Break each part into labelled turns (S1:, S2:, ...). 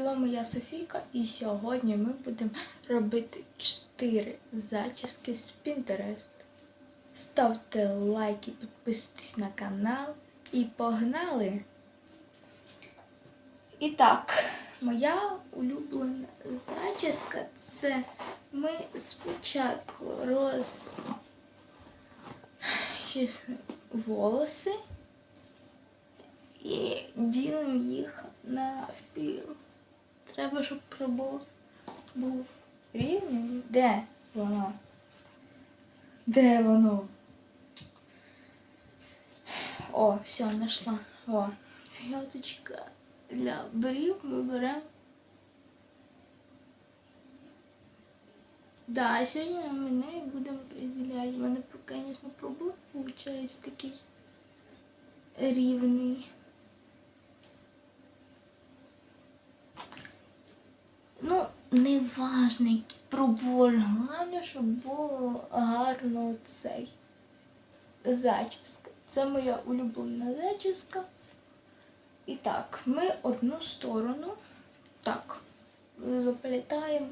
S1: вами я Софійка, і сьогодні ми будемо робити 4 зачіски з Pinterest. Ставте лайки, підписуйтесь на канал і погнали! І так, моя улюблена зачіска це ми спочатку роз волоси і ділимо їх на впіл. Треба, щоб пробор був рівний. Де воно? Де воно? О, все, знайшла. О, яточка для брів ми беремо. Да, сьогодні ми не будемо розділяти. У мене, звісно, пробор виходить такий рівний. Ну, не важно, який пробор. Головне, щоб було гарно цей зачіска. Це моя улюблена зачіска. І так, ми одну сторону так заплітаємо.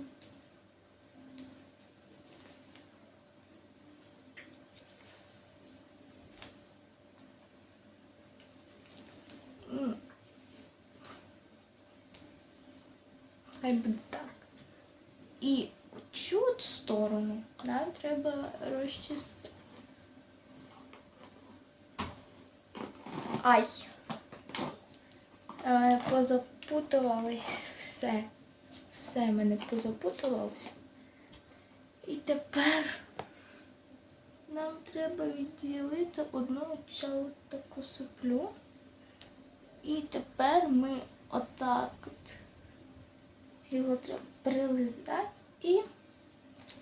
S1: Хай буде так. І цю сторону нам треба розчистити. Ай! Е, Позапутувались все. Все мене позапутувалось. І тепер нам треба відділити одну цю таку соплю. І тепер ми отак от його треба прилизати і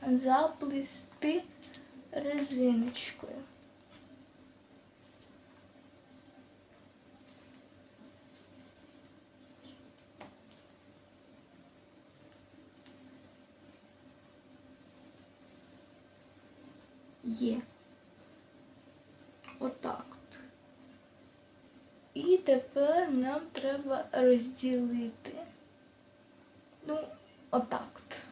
S1: заплести резиночкою. Є. Отак от. І тепер нам треба розділити. Ну, отак от.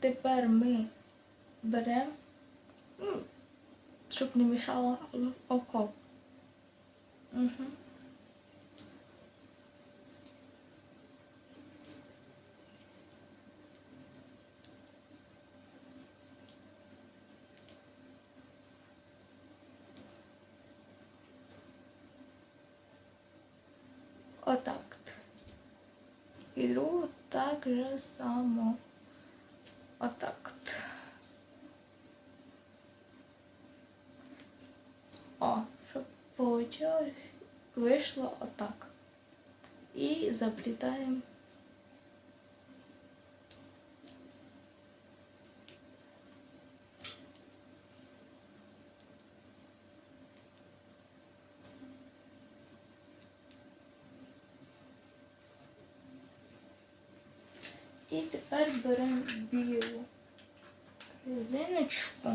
S1: Тепер ми беремо, ну, щоб не мішало око. Угу. Отак. от. І другу так же само. Отак. от. О, щоб вийшло, вийшло отак. І заплітаємо. І тепер беремо білу резиночку.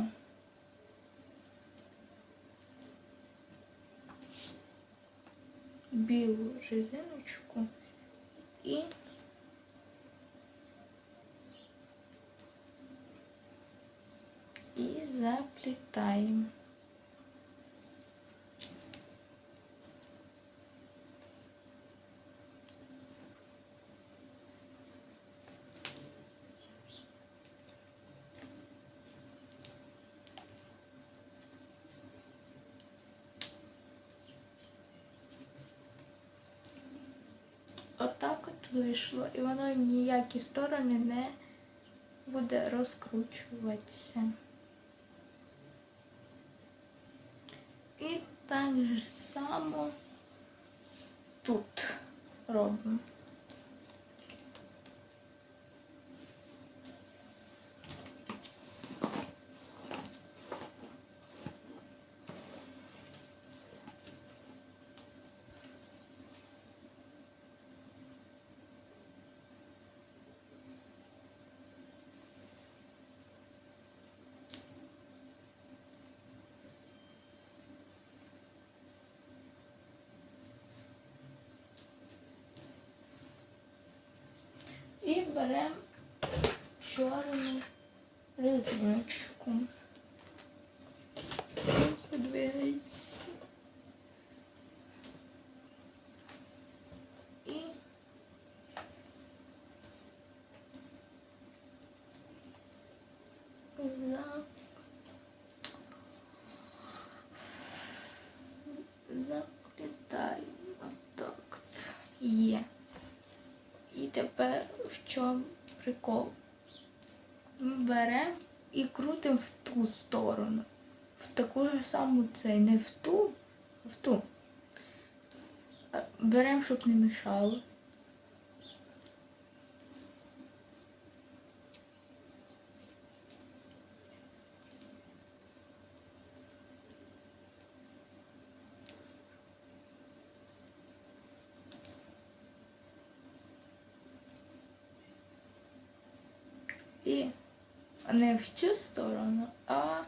S1: Білу резиночку і і заплітаємо. Отак от вийшло, і воно ніякі сторони не буде розкручуватися. І так само тут робимо. Беремо чорну резиночку. Задвигається. І за заплітаємо так. Є. І тепер в чому прикол? Ми беремо і крутимо в ту сторону. В таку ж саму цей, не в ту, а в ту. Беремо, щоб не мішало. І не в цю сторону, а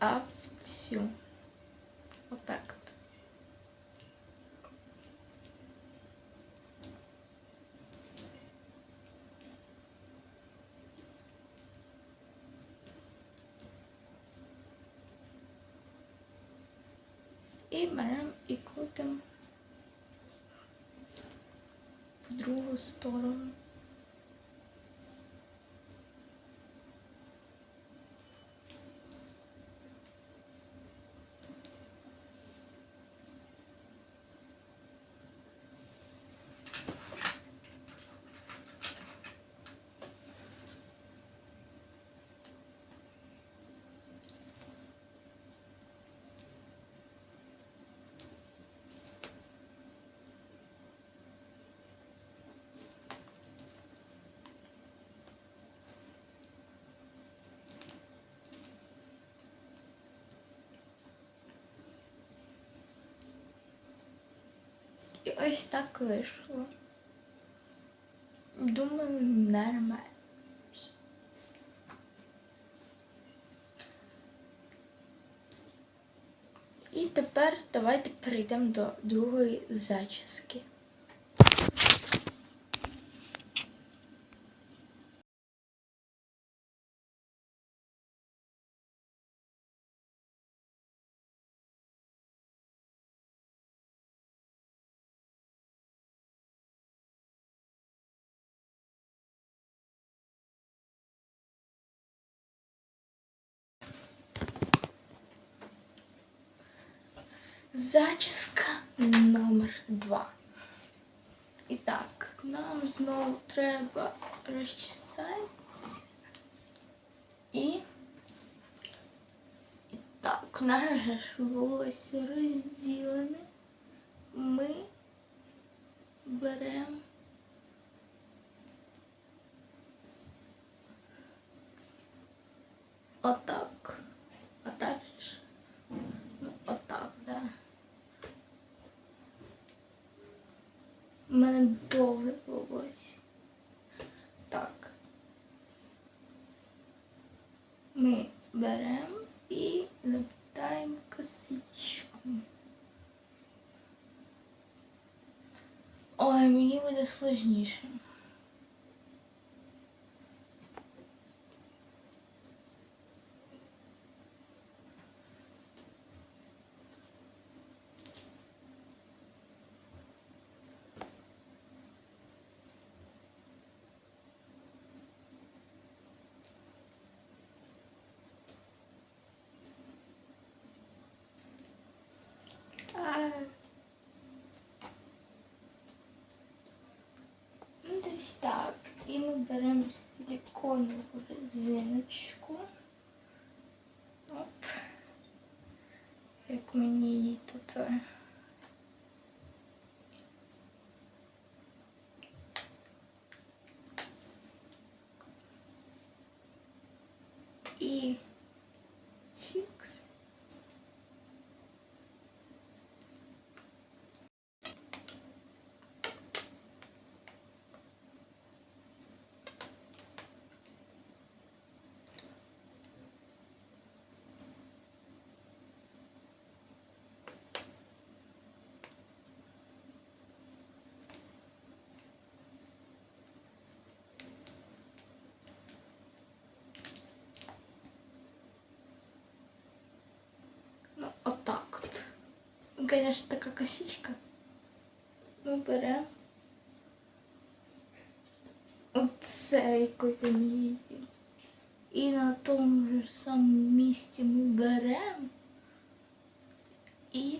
S1: а в цю. Отак. от. І беремо і крутимо в другу сторону. І ось так вийшло. Думаю, нормально. І тепер давайте перейдемо до другої зачіски. Зачіска номер два. І так, нам знову треба розчесатися. І, і так, наше ж волосся розділене. Ми беремо отак. Отак У мене довге волосся. Так. Ми беремо і заплітаємо косичку. Ой, мені буде сложніше. А, Ну, десь так. І ми беремо силиконовую резиночку. Оп. Як мені її тут. е, Конечно, така косичка. Ми беремо оцей копій. І на тому ж самому місці ми беремо і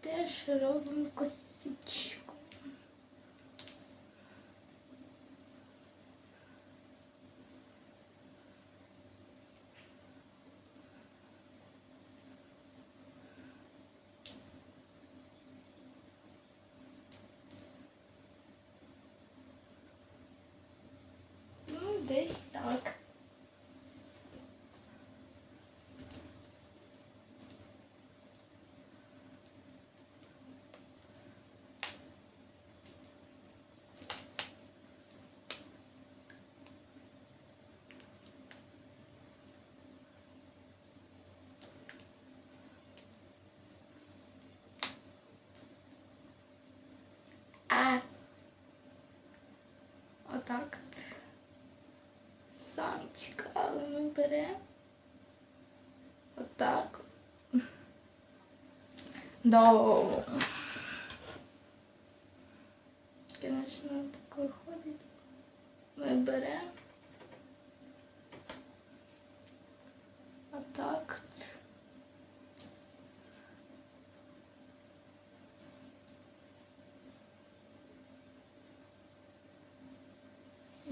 S1: теж робимо косичку. Отак. от. Саме ми беремо. Отак. До Звісно, так виходить. Ми беремо. Отак. от.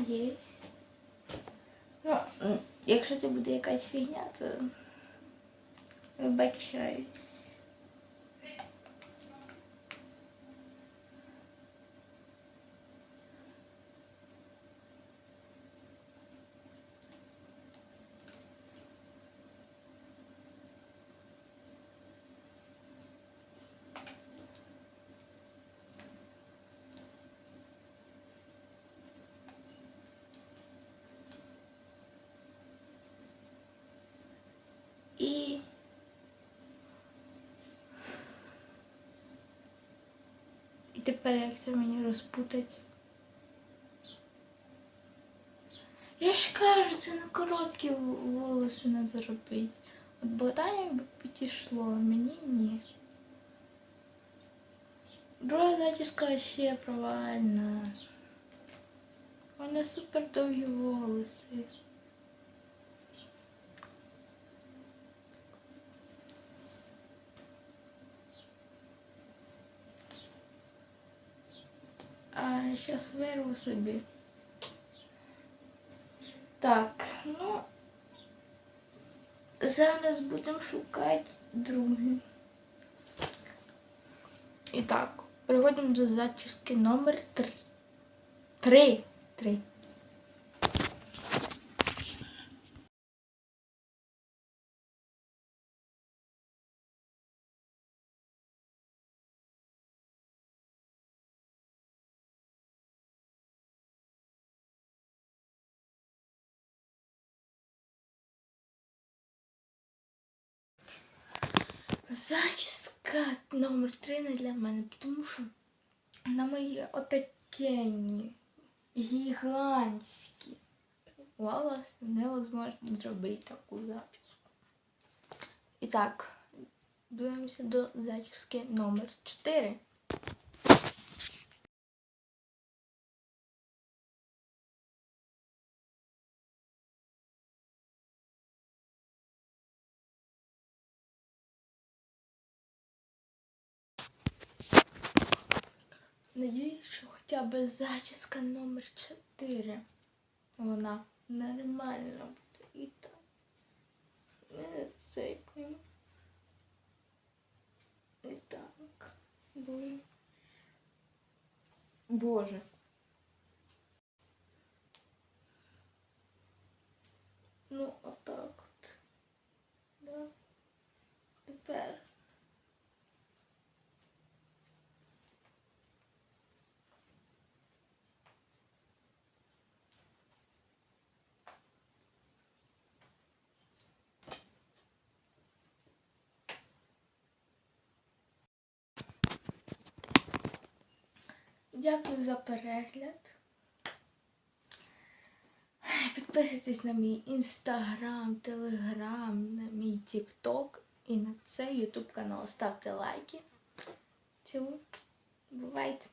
S1: Єсть. Ну, м, якщо це буде якась фігня, то вибачаюсь. І І тепер як це мені розпутать? Я ж кажу, це на короткі волоси треба робити. От Богдані би підійшло, а мені ні. Друга зачіска ще провальна. У супер довгі волоси. А зараз вирву собі. Так, ну зараз будемо шукати другий. І так, переходимо до зачіски номер 3. Три. Три. Зачіска номер 3 не для мене, тому що на мої отакенні, гігантські волоси невозможно зробити таку зачіску. І так, дивимося до зачіски номер 4. Надіюсь, що хоча б зачіска номер 4. Вона нормальна буде. І так. Не цейкуємо. І так. Боже. Боже. Ну, отак от. Да. Тепер. Дякую за перегляд. Підписуйтесь на мій інстаграм, телеграм, на мій тікток і на цей YouTube канал. Ставте лайки. Цілу. Бувайте!